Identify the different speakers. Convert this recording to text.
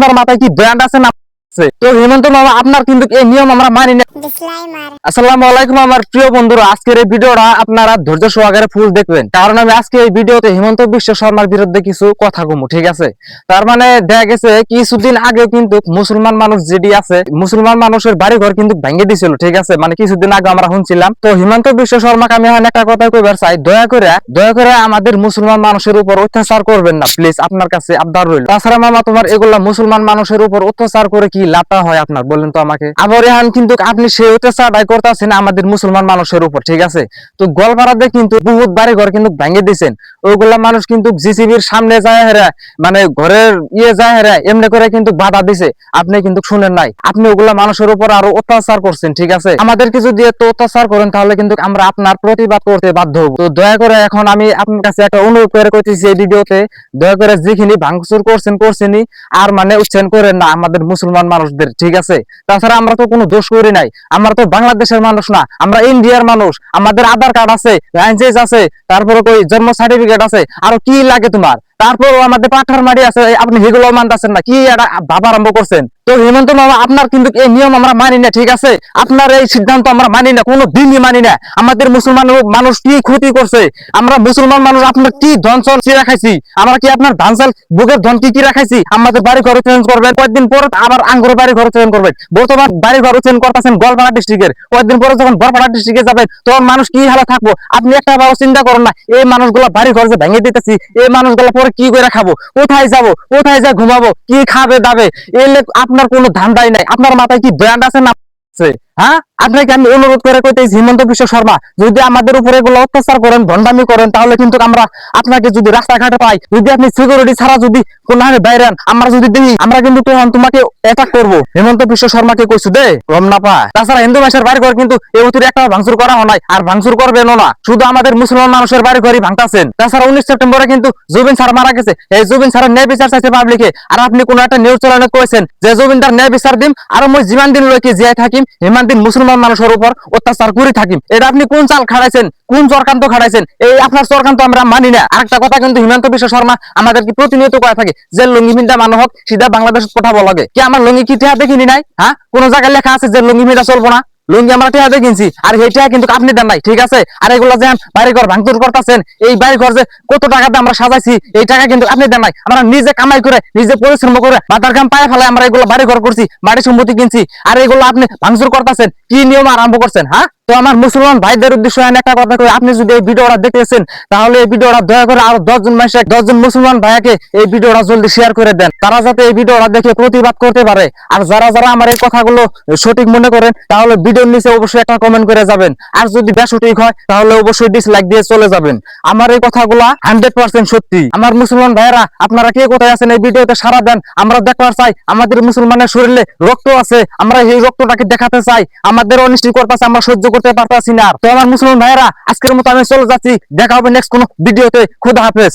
Speaker 1: আপনার মাথায় কি ব্র্যান্ড আছে না? তো হেমন্ত মামা আপনার কিন্তু এই নিয়ম আমরা মানি না। আসসালামু আলাইকুম আমার প্রিয় বন্ধুরা আজকের এই ভিডিওটা আপনারা ধৈর্য সহকারে ফুল দেখবেন। কারণ আমি আজকে এই ভিডিওতে হিমন্ত বিশ্ব শর্মার বিরুদ্ধে কিছু কথা কমু ঠিক আছে? তার মানে দেখা গেছে কিছুদিন আগে কিন্তু মুসলমান মানুষ যেটি আছে মুসলমান মানুষের বাড়ি ঘর কিন্তু ভেঙে দিছিল ঠিক আছে? মানে কিছুদিন আগে আমরা শুনছিলাম। তো হিমন্ত বিশ্ব শর্মাকে আমি এখন একটা কথা কইবার চাই দয়া করে দয়া করে আমাদের মুসলমান মানুষের উপর অত্যাচার করবেন না প্লিজ আপনার কাছে আবদার রইল। তাছাড়া মামা তোমার এগুলা মুসলমান মানুষের উপর অত্যাচার করে কি লাভটা হয় আপনার? বলেন তো আমাকে। আবার এখন কিন্তু আপনি সেই অত্যাচারটাই করতেছেন আমাদের মুসলমান মানুষের উপর, ঠিক আছে? তো গোলপাড়াতে কিন্তু বহুত বাড়ি ঘর কিন্তু ভেঙে দিছেন। ওইগুলা মানুষ কিন্তু জিসিবির সামনে যায় হেরা মানে ঘরের ইয়ে যায় হেরা, এমনি করে কিন্তু বাধা দিছে। আপনি কিন্তু শুনেন নাই। আপনি ওগুলা মানুষের উপর আরও অত্যাচার করছেন, ঠিক আছে? আমাদেরকে যদি এত অত্যাচার করেন, তাহলে কিন্তু আমরা আপনার প্রতিবাদ করতে বাধ্য হব। তো দয়া করে এখন আমি আপনার কাছে একটা অনুরোধ করে করতেছি এই ভিডিওতে, দয়া করে যেখানে ভাঙচুর করছেন, করছেনই, আর মানে উচ্চারণ করেন না আমাদের মুসলমান মানুষদের, ঠিক আছে? তাছাড়া আমরা তো কোনো দোষ করি নাই। আমরা তো বাংলাদেশের মানুষ না, আমরা ইন্ডিয়ার মানুষ, আমাদের আধার কার্ড আছে, লাইসেন্স আছে, তারপরে জন্ম সার্টিফিকেট আছে, আর কি লাগে তোমার? তারপর আমাদের পাঠার মারি আছে আপনি সেগুলো মানতেছেন না, কি একটা ভাবা আরম্ভ করছেন? তো হেমন্ত মামা, আপনার কিন্তু এই নিয়ম আমরা মানি না, ঠিক আছে? আপনার এই সিদ্ধান্ত আমরা মানি না, কোনো দিনই মানি না। আমাদের মুসলমান মানুষ কি ক্ষতি করছে? আমরা মুসলমান মানুষ, আপনার কি ধন সন কি রাখাইছি? আমরা কি আপনার ধান চাল বুকের ধন কি কি রাখাইছি? আমাদের বাড়ি ঘর চেঞ্জ করবেন, কয়েকদিন পর আবার আঙ্গুর বাড়ি ঘর চেঞ্জ করবেন। বর্তমান বাড়ি ঘর চেঞ্জ করতেছেন গোলপাড়া ডিস্ট্রিক্টের কয়েকদিন পরে যখন বরপাড়া ডিস্ট্রিক্টে যাবেন, তখন মানুষ কি হালে থাকব? আপনি একটা চিন্তা করেন না, এই মানুষগুলো বাড়ি ঘর যে ভেঙে দিতেছি, এই মানুষগুলো পরে কি করে খাব? কোথায় যাব? কোথায় যা ঘুমাবো? কি খাবে দাবে? এলে আপনার কোনো ধান্দাই নাই। আপনার মাথায় কি ব্র্যান্ড আছে না আছে? হ্যাঁ? আপনাকে আমি অনুরোধ করে কইতেছি হিমন্ত বিশ্ব শর্মা, যদি আমাদের উপরে এগুলো অত্যাচার করেন, ভণ্ডামি করেন, তাহলে কিন্তু আমরা আপনাকে যদি রাস্তাঘাটে পাই, যদি আপনি সিকিউরিটি ছাড়া যদি কোন বাইরে আমরা যদি দেখি আমরা কিন্তু তখন তোমাকে অ্যাটাক করব। হেমন্ত বিশ্ব শর্মাকে কইছু দে গম না পা। তাছাড়া হিন্দু মাসের বাড়ি ঘর কিন্তু এই অতির একটা ভাঙচুর করা হয় নাই, আর ভাঙচুর করবেনও না। শুধু আমাদের মুসলমান মানুষের বাড়ি ঘরই ভাঙতাছেন। তাছাড়া উনিশ সেপ্টেম্বরে কিন্তু জুবিন স্যার মারা গেছে। এই জুবিন স্যারের ন্যায় বিচার চাইছে পাবলিকে আর আপনি কোন একটা নিউজ চ্যানেলে কইছেন যে, জুবিন তার ন্যায় বিচার দিম, আর মই যিমান দিন লইকে জিয়াই থাকিম হিমান দিন মুসলমান মানুষের উপর অত্যাচার করে থাকিম এটা আপনি কোন চাল খাড়াইছেন? কোন চরকান্ত খাড়াইছেন? এই আপনার চরকান্ত আমরা মানি না। আরেকটা কথা কিন্তু হিমন্ত বিশ্ব শর্মা আমাদেরকে প্রতিনিয়ত কয়ে থাকে যে লুঙ্গি ভিন্দা মানুষ সিধা বাংলাদেশ পাঠাবো লাগে কি আমার লুঙ্গি কি দেখিনি নাই? হ্যাঁ কোন জায়গায় লেখা আছে যে লুঙ্গি ভিন্দা চলবো না? লুঙ্গি আমরা টিহা কিনছি। আর টিহা কিন্তু আপনি দেন নাই, ঠিক আছে? আর এগুলো যে বাড়ি ঘর ভাঙচুর করতেছেন, এই বাড়ি ঘর যে কত টাকাতে আমরা সাজাইছি, এই টাকা কিন্তু আপনি দেন নাই। আমরা নিজে কামাই করে, নিজে পরিশ্রম করে মাথার কাম পায়ে ফেলে আমরা এগুলো বাড়ি ঘর করছি, বাড়ি সম্পত্তি কিনছি। আর এগুলো আপনি ভাঙচুর করতেছেন, কি নিয়ম আরম্ভ করছেন হ্যাঁ? তো আমার মুসলমান ভাইদের উদ্দেশ্যে একটা কথা কই, আপনি যদি এই ভিডিওটা দেখতেছেন, তাহলে এই ভিডিওটা দয়া করে আরও দশজন মানুষ, দশজন মুসলমান ভাইয়াকে এই ভিডিওটা জলদি শেয়ার করে দেন। তারা যাতে এই ভিডিওটা দেখে প্রতিবাদ করতে পারে। আর যারা যারা আমার এই কথাগুলো সঠিক মনে করেন, তাহলে ভিডিওর নিচে অবশ্যই একটা কমেন্ট করে যাবেন। আর যদি বেসঠিক হয়, তাহলে অবশ্যই ডিসলাইক দিয়ে চলে যাবেন। আমার এই কথাগুলা হান্ড্রেড পার্সেন্ট সত্যি। আমার মুসলমান ভাইয়েরা, আপনারা কে কোথায় আছেন এই ভিডিওতে সারা দেন। আমরা দেখবার চাই, আমাদের মুসলমানের শরীরে রক্ত আছে। আমরা এই রক্তটাকে দেখাতে চাই। আমাদের অনিষ্টি করতেছে, আমরা সহ্য করতে পারতাছি না। তো আমার মুসলমান ভাইয়েরা, আজকের মতো আমি চলে যাচ্ছি। দেখা হবে নেক্সট কোনো ভিডিওতে। খুদা হাফেজ।